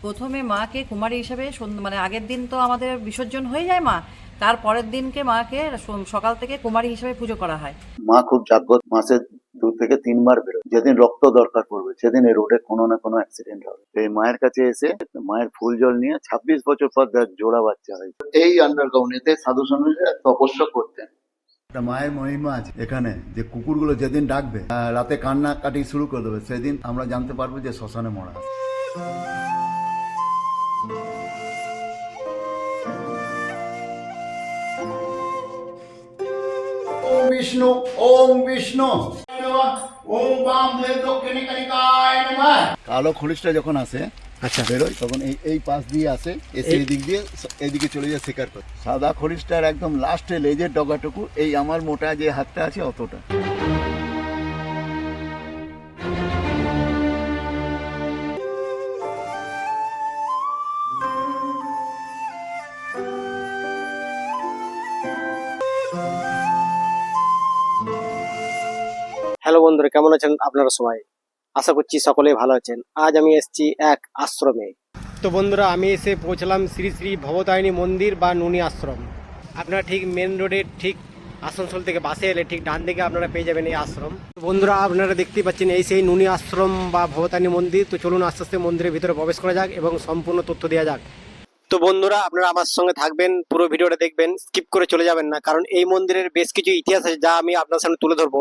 প্রথমে মাকে কুমারী হিসেবে মানে আগের দিন তো আমাদের বিসর্জন হয়ে যায় মা তার পরের দিনকে মাকে সকাল থেকে কুমারী হিসেবে পুজো করা হয়। মা খুব জাগ্রত মাসে দু থেকে তিনবার বেরোয়। যেদিন রক্ত দরকার পড়বে সেদিন এই রোডে কোনো না কোনো অ্যাক্সিডেন্ট হবে। তো এই মায়ের কাছে এসে মায়ের ফুল জল নিয়ে ছাব্বিশ বছর পর জোড়া বাচ্চা হয় এই আন্ডারগ্রাউন্ডেতে সাধু সন্ন্যাসীরা তপস্যা করতেন। একটা মায়ের মহিমা আছে এখানে যে কুকুরগুলো যেদিন ডাকবে আহ, রাতে কান্না কাটি শুরু করে দেবে সেদিন আমরা জানতে পারব যে শ্মশানে মরা আছে। ওম বিষ্ণু ওম বিষ্ণু ওম বাম দক্ষিণে কালিকায় নমঃ কালো খলিশটা যখন আসে আচ্ছা। বেরোয় তখন এই এই পাশ দিয়ে আসে এসে এই দিক দিয়ে এদিকে এইদিকে চলে যায় শিকার করে সাদা খরিশটার একদম লাস্টে লেজের ডগাটুকু এই আমার মোটা যে হাতটা আছে অতটা। কেমন আছেন আপনারা সবাই? আশা করছি সকলেই ভালো আছেন। আজ আমি এসেছি এক আশ্রমে। তো বন্ধুরা, আমি এসে পৌঁছলাম শ্রী শ্রী ভবতারিণী মন্দির বা নুনি আশ্রম। আপনারা ঠিক মেন রোডের ঠিক আসানসোল থেকে বাসে এলে ঠিক ডান দিকে আপনারা পেয়ে যাবেন এই আশ্রম। বন্ধুরা, আপনারা দেখতেই পাচ্ছেন এই সেই নুনি আশ্রম বা ভবতারিণী মন্দির। তো চলুন আস্তে আস্তে মন্দিরের ভিতরে প্রবেশ করা যাক এবং সম্পূর্ণ তথ্য দেওয়া যাক। তো বন্ধুরা, আপনারা আমার সঙ্গে থাকবেন, পুরো ভিডিওটা দেখবেন স্কিপ করে চলে যাবেন না, কারণ এই মন্দিরের বেশ কিছু ইতিহাস আছে যা আমি আপনার সামনে তুলে ধরবো।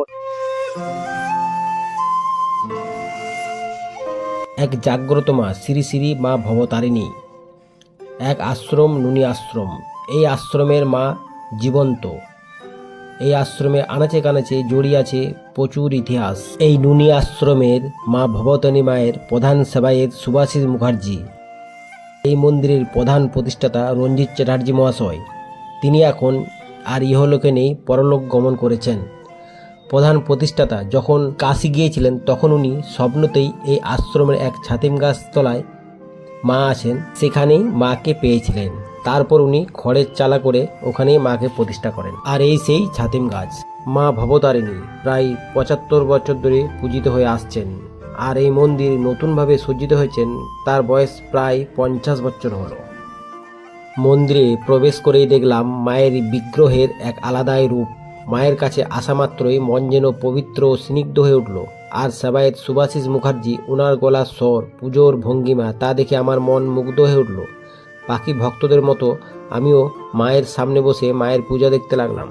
এক জাগ্রত মা, শ্রী শ্রী মা ভবতারিণী। এক আশ্রম, নুনি আশ্রম। এই আশ্রমের মা জীবন্ত। এই আশ্রমে আনাচে কানাচে জড়িয়ে আছে প্রচুর ইতিহাস। এই নুনি আশ্রমের মা ভবতারিণী মায়ের প্রধান সেবায়েত সুভাষিস মুখার্জি। এই মন্দিরের প্রধান প্রতিষ্ঠাতা রঞ্জিত চ্যাটার্জি মহাশয়। তিনি এখন আর ইহলোকে নেই পরলোক গমন করেছেন। প্রধান প্রতিষ্ঠাতা যখন কাশি গিয়েছিলেন, তখন উনি স্বপ্নতেই এই আশ্রমের এক ছাতিম গাছ তলায় মা আছেন। সেখানেই মাকে পেয়েছিলেন। তারপর উনি খড়ের চালা করে ওখানেই মাকে প্রতিষ্ঠা করেন। আর এই সেই ছাতিম গাছ। মা ভবতারিণী প্রায় পঁচাত্তর বছর ধরে পূজিত হয়ে আসছেন। আর এই মন্দির নতুনভাবে সজ্জিত হয়েছেন, তার বয়স প্রায় পঞ্চাশ বছর হল। মন্দিরে প্রবেশ করেই দেখলাম মায়ের বিগ্রহের এক আলাদাই রূপ। মায়ের কাছে আসা মাত্রই মন যেন পবিত্র ও স্নিগ্ধ হয়ে উঠল। আর সেবায়েত সুভাষিস মুখার্জি ওনার গলার স্বর, পুজোর ভঙ্গিমা তা দেখে আমার মন মুগ্ধ হয়ে উঠল। বাকি ভক্তদের মতো আমিও মায়ের সামনে বসে মায়ের পূজা দেখতে লাগলাম।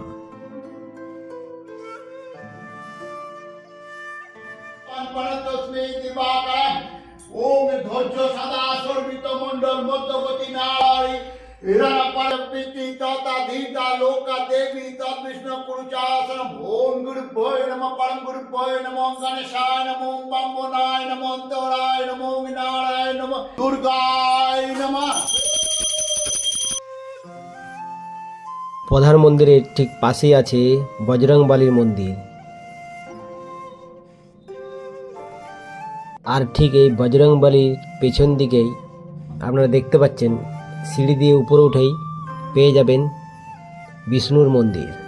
প্রধান মন্দিরের ঠিক পাশেই আছে বজরংবালির মন্দির। আর ঠিক এই বজরংবালির পেছন দিকেই আপনারা দেখতে পাচ্ছেন, সিঁড়ি দিয়ে উপরে উঠেই পেয়ে যাবেন বিষ্ণুর মন্দির।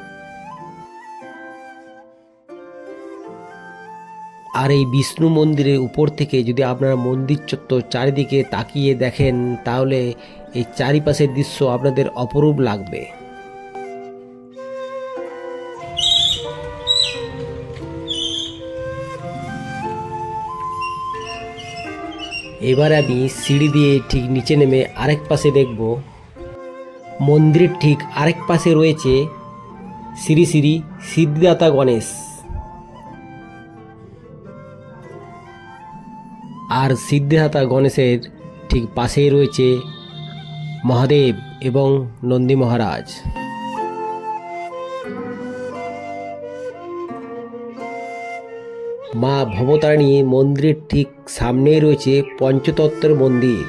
আর এই বিষ্ণু মন্দিরের উপর থেকে যদি আপনারা মন্দির চত্বর চারিদিকে তাকিয়ে দেখেন, তাহলে এই চারিপাশের দৃশ্য আপনাদের অপরূপ লাগবে। এবার আমি সিঁড়ি দিয়ে ঠিক নিচে নেমে আরেক পাশে দেখব। মন্দিরের ঠিক আরেক পাশে রয়েছে শ্রী শ্রী সিদ্ধিদাতা গণেশ। আর সিদ্ধিদাতা গণেশের ঠিক পাশেই রয়েছে মহাদেব এবং নন্দী মহারাজ। মা ভবতারিণী মন্দিরের ঠিক সামনেই রয়েছে পঞ্চতত্ত্বের মন্দির।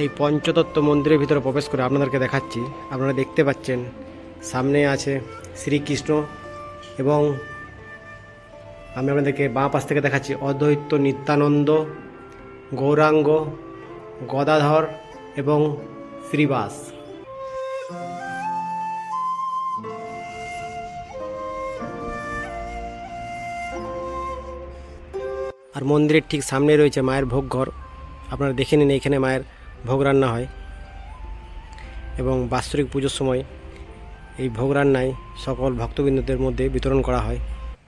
এই পঞ্চতত্ত্ব মন্দিরের ভিতরে প্রবেশ করে আপনাদেরকে দেখাচ্ছি। আপনারা দেখতে পাচ্ছেন সামনে আছে শ্রীকৃষ্ণ এবং আমি আপনাদেরকে বাঁ পাশ থেকে দেখাচ্ছি। অদ্বৈত নিত্যানন্দ, গৌরাঙ্গ, গদাধর এবং শ্রীবাস। আর মন্দিরের ঠিক সামনে রয়েছে মায়ের ভোগ ঘর। আপনারা দেখে নিন এখানে মায়ের ভোগ রান্না হয় এবং বাৎসরিক পুজোর সময় এই ভোগ রান্নায় সকল ভক্তবৃন্দদের মধ্যে বিতরণ করা হয়।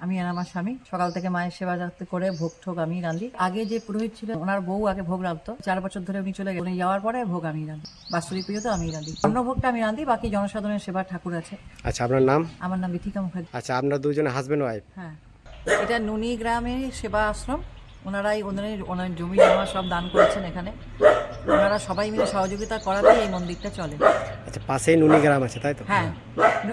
আমি আর আমার স্বামী সকাল থেকে মায়ের সেবা যাত্রা করে ভোগ ঠোক আমি রাঁধি। আগে যে পুরোহিত ছিল ওনার বউ আগে ভোগ রাঁধতো। চার বছর ধরে উনি চলে গেলেন যাওয়ার পরে ভোগ আমি রাঁধি। বাৎসরিক পুজোতে আমি রাঁধি। অন্য ভোগটা আমি রাঁধি বাকি জনসাধারণের সেবা ঠাকুর আছে। আচ্ছা আপনার নাম? আমার নাম বিথিকা মুখার্জি। আচ্ছা আপনার দুজনে হাজব্যান্ড ওয়াইফ হ্যাঁ। এটা নুনি গ্রামে সেবা আশ্রম ওনারাই ওনার ওনার জমি জমা সব দান করেছেন এখানে। ওনারা সবাই মিলে সহযোগিতা করাতেই এই মন্দিরটা চলে। আচ্ছা পাশেই নুনি গ্রাম আছে তাই তো? হ্যাঁ।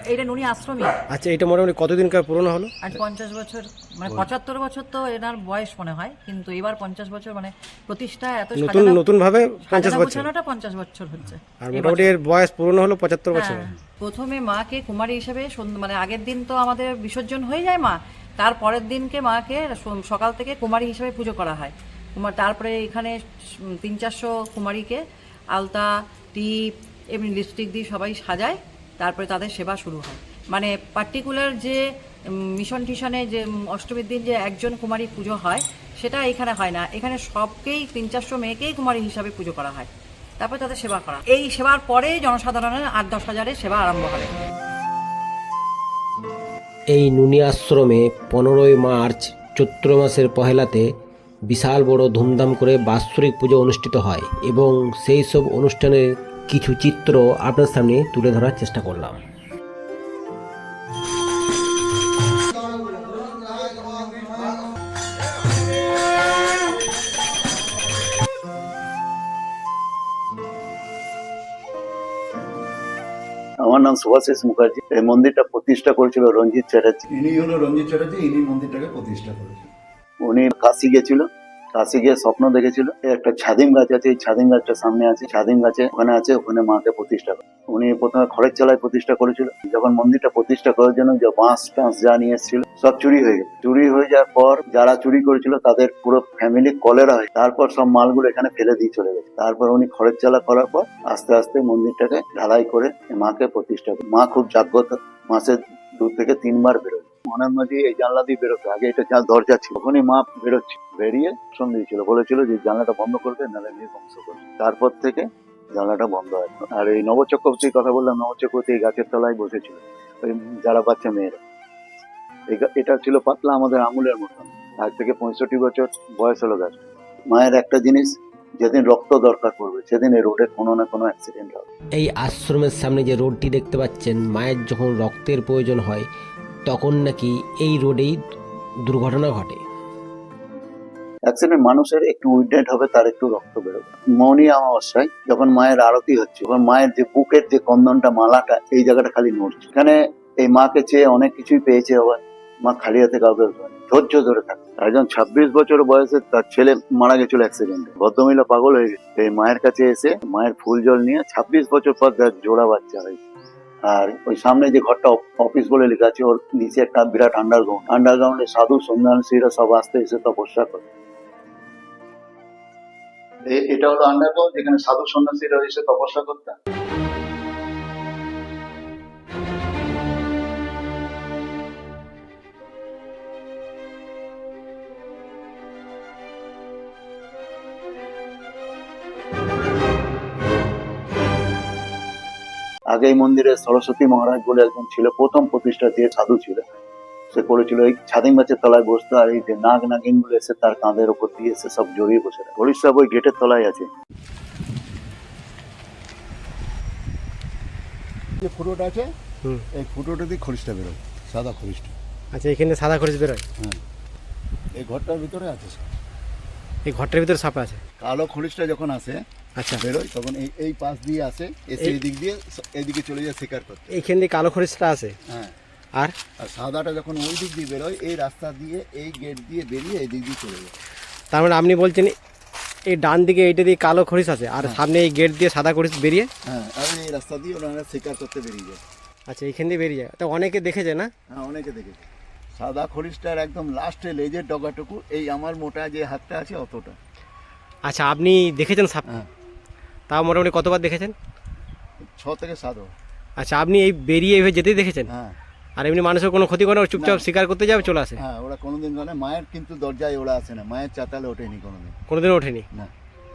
এটা নুনি আশ্রমই। আচ্ছা এটা মোটামুটি কতদিনকার পুরনো হলো? আর পঞ্চাশ বছর মানে পঁচাত্তর বছর তো এনার বয়স মনে হয় কিন্তু এবার পঞ্চাশ বছর মানে প্রতিষ্ঠা এত নতুন নতুন ভাবে পঞ্চাশ বছর। পঞ্চাশ বছর হচ্ছে। আর মোটামুটি এর বয়স পুরনো হলো পঁচাত্তর বছর। হ্যাঁ, প্রথমে মাকে কুমারী হিসেবে সন্ধ্যা- মানে আগের দিন তো আমাদের বিসর্জন হয়ে যায় মা তার পরের দিনকে মাকে সকাল থেকে কুমারী হিসেবে পুজো করা হয়। তারপরে এখানে তিন চারশো কুমারীকে আলতা, টিপ, এমনি লিপস্টিক দিয়ে সবাই সাজায়, তারপরে তাদের সেবা শুরু হয়। মানে পার্টিকুলার যে মিশন টিশনে যে অষ্টমীর দিন যে একজন কুমারী পুজো হয়, সেটা এখানে হয় না। এখানে সবকেই, তিন চারশো মেয়েকেই কুমারী হিসাবে পুজো করা হয়। তারপরে তাদের সেবা করা। এই সেবার পরে জনসাধারণের আট দশ হাজারের সেবা আরম্ভ হবে। এই নুনি আশ্রমে পনেরোই মার্চ চৈত্র মাসের পহেলাতে বিশাল বড় ধুমধাম করে বাৎসরিক পুজো অনুষ্ঠিত হয় এবং সেই সব অনুষ্ঠানের কিছু চিত্র আপনার সামনে তুলে ধরার চেষ্টা করলাম। আমার নাম সুভাষিস মুখার্জি। এই মন্দিরটা প্রতিষ্ঠা করেছিল রঞ্জিত চ্যাটার্জি। ইনি হলো রঞ্জিত চ্যাটার্জি ইনি মন্দিরটাকে প্রতিষ্ঠা করেছেন। উনি কাশি গেছিল। কাশি গিয়ে স্বপ্ন দেখেছিল। একটা ছাদিম গাছ আছে, এই ছাদিম গাছটা সামনে আছে। ছাদিম গাছে ওখানে আছে, ওখানে মাকে প্রতিষ্ঠা উনি প্রথমে খড়ের চালায় প্রতিষ্ঠা করেছিল। যখন মন্দিরটা প্রতিষ্ঠা করার জন্য যে বাঁশ টাঁশ যা নিয়ে এসেছিল, সব চুরি হয়ে গেছে। চুরি হয়ে যাওয়ার পর যারা চুরি করেছিল, তাদের পুরো ফ্যামিলি কলেরা হয় তারপর সব মালগুলো এখানে ফেলে দিয়ে চলে গেছে। তারপর উনি খড়ের চালা করার পর আস্তে আস্তে মন্দিরটাকে ঢালাই করে মাকে প্রতিষ্ঠা করে মা খুব জাগ্রত। মাসে দু থেকে তিনবার বেরোয়। মনের মধ্যে এই জানলা দিয়ে বেরোতো। আগে এটা যা দরজা ছিল ওখানে মা বেরোচ্ছে। বেরিয়ে সঙ্গে দিয়েছিল বলেছিল যে জানলাটা বন্ধ করবে, নাহলে ধ্বংস করবে। তারপর থেকে জানলাটা বন্ধ হয়। আর এই নবচক্রবর্তীর কথা বললাম, নবচক্রবর্তী এই গাছের তলায় বসেছিল। ওই যারা বাচ্চা মেয়েরা। এটা ছিল পাতলা আমাদের আঙুলের মতন আজ থেকে পঁয়ষট্টি বছর বয়স হলো গাছ। মায়ের একটা জিনিস, যেদিন রক্ত দরকার পড়বে, সেদিন এই রোডে কোনো না কোনো অ্যাক্সিডেন্ট হবে। এই আশ্রমের সামনে যে রোডটি দেখতে পাচ্ছেন, মায়ের যখন রক্তের প্রয়োজন হয় তখন নাকি এই রোডেই দুর্ঘটনা ঘটে। অ্যাক্সিডেন্ট মানুষের একটু উইডেন্ট হবে, তার একটু রক্ত বেরোবে। মৌনী অমাবস্যায় যখন মায়ের আরতি হচ্ছে, তখন মায়ের যে বুকের যে কন্দনটা, মালাটা, এই জায়গাটা খালি নড়ছে। এখানে এই মাকে চেয়ে অনেক কিছুই পেয়েছে আবার মা খালি হাতে কাউকে ধৈর্য ধরে থাকে একজন ছাব্বিশ বছর বয়সে তার ছেলে মারা গেছিল অ্যাক্সিডেন্টে ভদ্রমহিলা পাগল হয়ে গেছে। এই মায়ের কাছে এসে মায়ের ফুল জল নিয়ে ছাব্বিশ বছর পর তার জোড়া বাচ্চা হয়েছে। আর ওই সামনে যে ঘরটা অফিস বলে লেখা আছে, ওর নিচে একটা বিরাট আন্ডারগ্রাউন্ড আন্ডারগ্রাউন্ডে সাধু সন্ন্যাসীরা সব আসতে এসে তপস্যা করে। এটা হলো আন্ডারগ্রাউন্ড যেখানে সাধু সন্ন্যাসীরা এসে তপস্যা করতেন। আগে এই মন্দিরে সরস্বতী মহারাজ বলে একজন ছিল প্রথম প্রতিষ্ঠা যে সাধু ছিল। সে করেছিল এই ছাদিম গাছের তলায় বসতো আর এই যে নাগ নাগিনগুলো এসে তার কাঁধের ওপর দিয়ে এসে সব জড়িয়ে বসে থাকে। হরিশ সাহেব ওই গেটের তলায় আছে। যে ফুটোটা আছে এই ফুটোটা দিয়ে খরিশটা বেরোয় সাদা খরিশটা আচ্ছা এখানে সাদা খরিচ বেরোয়? এই ঘরটার ভিতরে আছে এই ঘরটার ভিতরে সাপা আছে? কালো খরিশটা যখন আসে আচ্ছা। বেরোয় তখন এই এই পাশ দিয়ে আসে এসে এই- এই দিক দিয়ে এইদিকে চলে যায় শিকার করতে। এইখান দিয়ে কালো খরিচটা আছে? হ্যাঁ। আর? আর সাদাটা যখন ওই দিক দিয়ে বেরোয় এই রাস্তা দিয়ে এই গেট দিয়ে বেরিয়ে এই দিক দিয়ে চলে যায়। তার মানে আপনি বলছেন এই ডান দিকে এইটা দিয়ে কালো খরিচ আছে আর সামনে এই গেট দিয়ে সাদা খরিচ বেরিয়ে? হ্যাঁ আর এই রাস্তা দিয়ে ওনারা শিকার করতে বেরিয়ে যায়। আচ্ছা এইখান দিয়ে বেরিয়ে যায়। তো অনেকে দেখেছে না? হ্যাঁ অনেকে দেখেছে। সাদা খরিশটার একদম লাস্টে লেজের ডগাটুকু এই আমার মোটা যে হাতটা আছে অতটা। আচ্ছা আপনি দেখেছেন সাপ হ্যাঁ। তাও মোটামুটি কতবার দেখেছেন? ছ থেকে সাত আচ্ছা আপনি এই বেরিয়ে এভাবে যেতেই দেখেছেন? হ্যাঁ। আর এমনি মানুষের কোনো ক্ষতি করে চুপচাপ। শিকার করতে যাবে চলে আসে? হ্যাঁ ওরা কোনোদিন জানে মায়ের কিন্তু দরজায় ওরা আসে না মায়ের চাতালে ওঠেনি কোনোদিন। কোনোদিন ওঠেনি? না।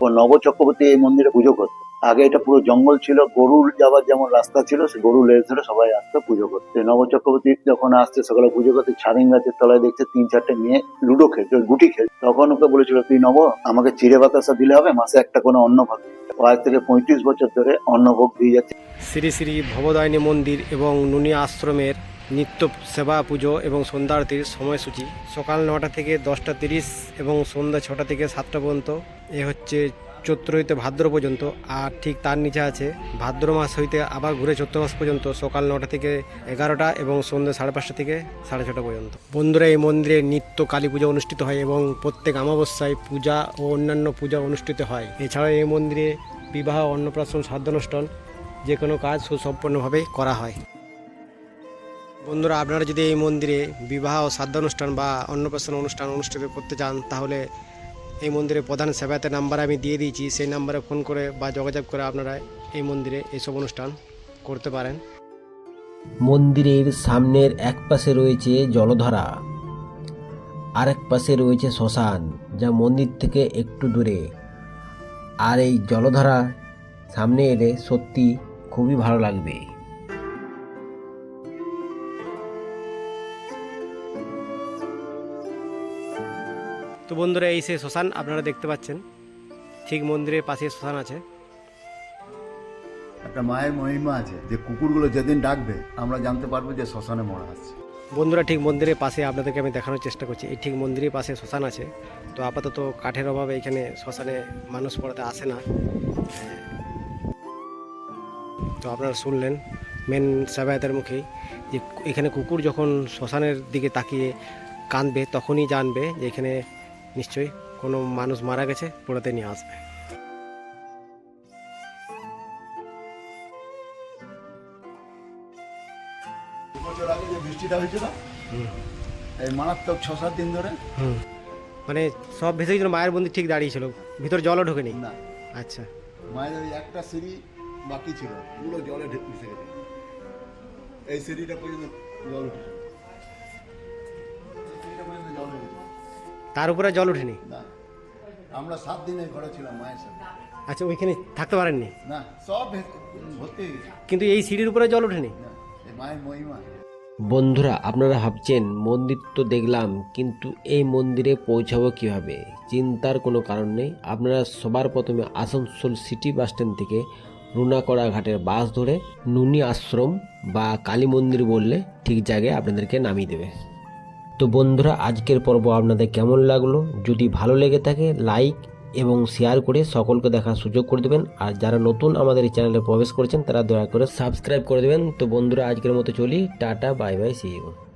ও নব চক্রবর্তী এই মন্দিরে পুজো করতো। আগে এটা পুরো জঙ্গল ছিল, গরুর যাওয়ার যেমন রাস্তা ছিল, সে গরু লেজ ধরে সবাই আসতো পুজো করতে। নব চক্রবর্তী যখন আসছে, সকালে পুজো করতে, ছাড়িং গাছের তলায় দেখছে তিন চারটে মেয়ে লুডো খেলছে গুটি খেলছে। তখন ওকে বলেছিল, তুই নব, আমাকে চিড়ে বাতাসা দিলে হবে, মাসে একটা কোনো অন্ন ভাগ আজ থেকে পঁয়ত্রিশ বছর ধরে অন্নভোগ দিয়ে যাচ্ছে। শ্রী শ্রী ভবদায়নী মন্দির এবং নুনি আশ্রমের নিত্য সেবা পুজো এবং সন্ধ্যা আরতির সময়সূচি। সকাল নটা থেকে দশটা তিরিশ এবং সন্ধ্যা ছটা থেকে সাতটা পর্যন্ত। এ হচ্ছে চৈত্র হইতে ভাদ্র পর্যন্ত, আর ঠিক তার নিচে আছে, ভাদ্র মাস হইতে আবার ঘুরে চৈত্র মাস পর্যন্ত, সকাল নটা থেকে এগারোটা এবং সন্ধ্যা সাড়ে পাঁচটা থেকে সাড়ে ছটা পর্যন্ত। বন্ধুরা, এই মন্দিরে নিত্য কালী পূজা অনুষ্ঠিত হয় এবং প্রত্যেক অমাবস্যায় পূজা ও অন্যান্য পূজা অনুষ্ঠিত হয়। এছাড়াও এই মন্দিরে বিবাহ, অন্নপ্রাশন, শ্রাদ্ধানুষ্ঠান, যে কোনো কাজ সুসম্পন্নভাবে করা হয়। বন্ধুরা, আপনারা যদি এই মন্দিরে বিবাহ ও শ্রাদ্ধানুষ্ঠান বা অন্নপ্রাশন অনুষ্ঠান অনুষ্ঠিত করতে চান, তাহলে এই মন্দিরে প্রধান সেবায়তের নাম্বার আমি দিয়ে দিয়েছি। সেই নাম্বারে ফোন করে বা যোগাযোগ করে আপনারা এই মন্দিরে এইসব অনুষ্ঠান করতে পারেন। মন্দিরের সামনের এক পাশে রয়েছে জলধারা, আরেক পাশে রয়েছে শ্মশান, যা মন্দির থেকে একটু দূরে। আর এই জলধারা সামনে এলে সত্যি খুবই ভালো লাগবে। তো বন্ধুরা এই সেই শ্মশান আপনারা দেখতে পাচ্ছেন। ঠিক মন্দিরের পাশে শ্মশান আছে। একটা মায়ের মহিমা আছে যে কুকুরগুলো যেদিন ডাকবে আমরা জানতে পারব যে শ্মশানে মরা আছে বন্ধুরা ঠিক মন্দিরের পাশে আপনাদেরকে আমি দেখানোর চেষ্টা করছি। এই ঠিক মন্দিরের পাশে শ্মশান আছে। তো আপাতত কাঠের অভাবে এখানে শ্মশানে মানুষ পড়াতে আসে না। তো আপনারা শুনলেন মেন সেবায়তের মুখেই যে এখানে কুকুর যখন শ্মশানের দিকে তাকিয়ে কাঁদবে তখনই জানবে যে এখানে নিশ্চয়ই কোনো মানুষ মারা গেছে পোড়াতে নিয়ে আসবে। বৃষ্টিটা হয়েছিল এই মারাত্মক ছ সাত দিন ধরে। মানে সব ভেসে গেছিল মায়ের মন্দির ঠিক দাঁড়িয়েছিল ভিতরে জলও ঢোকেনি? না। আচ্ছা। মায়ের ওই একটা সিঁড়ি বাকি ছিল পুরো জলে ঢেকে গেছে। এই সিঁড়িটা পর্যন্ত জল উঠেছে। তার উপরে জল ওঠেনি? না। আমরা সাত দিনে ঘরে ছিলাম মায়ের সাথে। আচ্ছা ওইখানে থাকতে পারেননি? না সব ভর্তি হয়ে গেছে। কিন্তু এই সিঁড়ির উপরে জল ওঠেনি? না মায়ের মহিমা। বন্ধুরা আপনারা ভাবছেন মন্দির তো দেখলাম কিন্তু এই মন্দিরে পৌঁছাবো কীভাবে? চিন্তার কোনো কারণ নেই। আপনারা সবার প্রথমে আসানসোল সিটি বাস স্ট্যান্ড থেকে রুনাকড়া ঘাটের বাস ধরে নুনি আশ্রম বা কালী মন্দির বললে ঠিক জায়গায় আপনাদেরকে নামিয়ে দেবে। তো বন্ধুরা, আজকের পর্ব আপনাদের কেমন লাগল? যদি ভালো লেগে থাকে, লাইক এবং শেয়ার করে সকলকে দেখার সুযোগ করে দেবেন। আর যারা নতুন আমাদের এই চ্যানেলে প্রবেশ করেছেন, তারা দয়া করে সাবস্ক্রাইব করে দেবেন। তো বন্ধুরা, আজকের মতো চলি। Tata, bye bye see you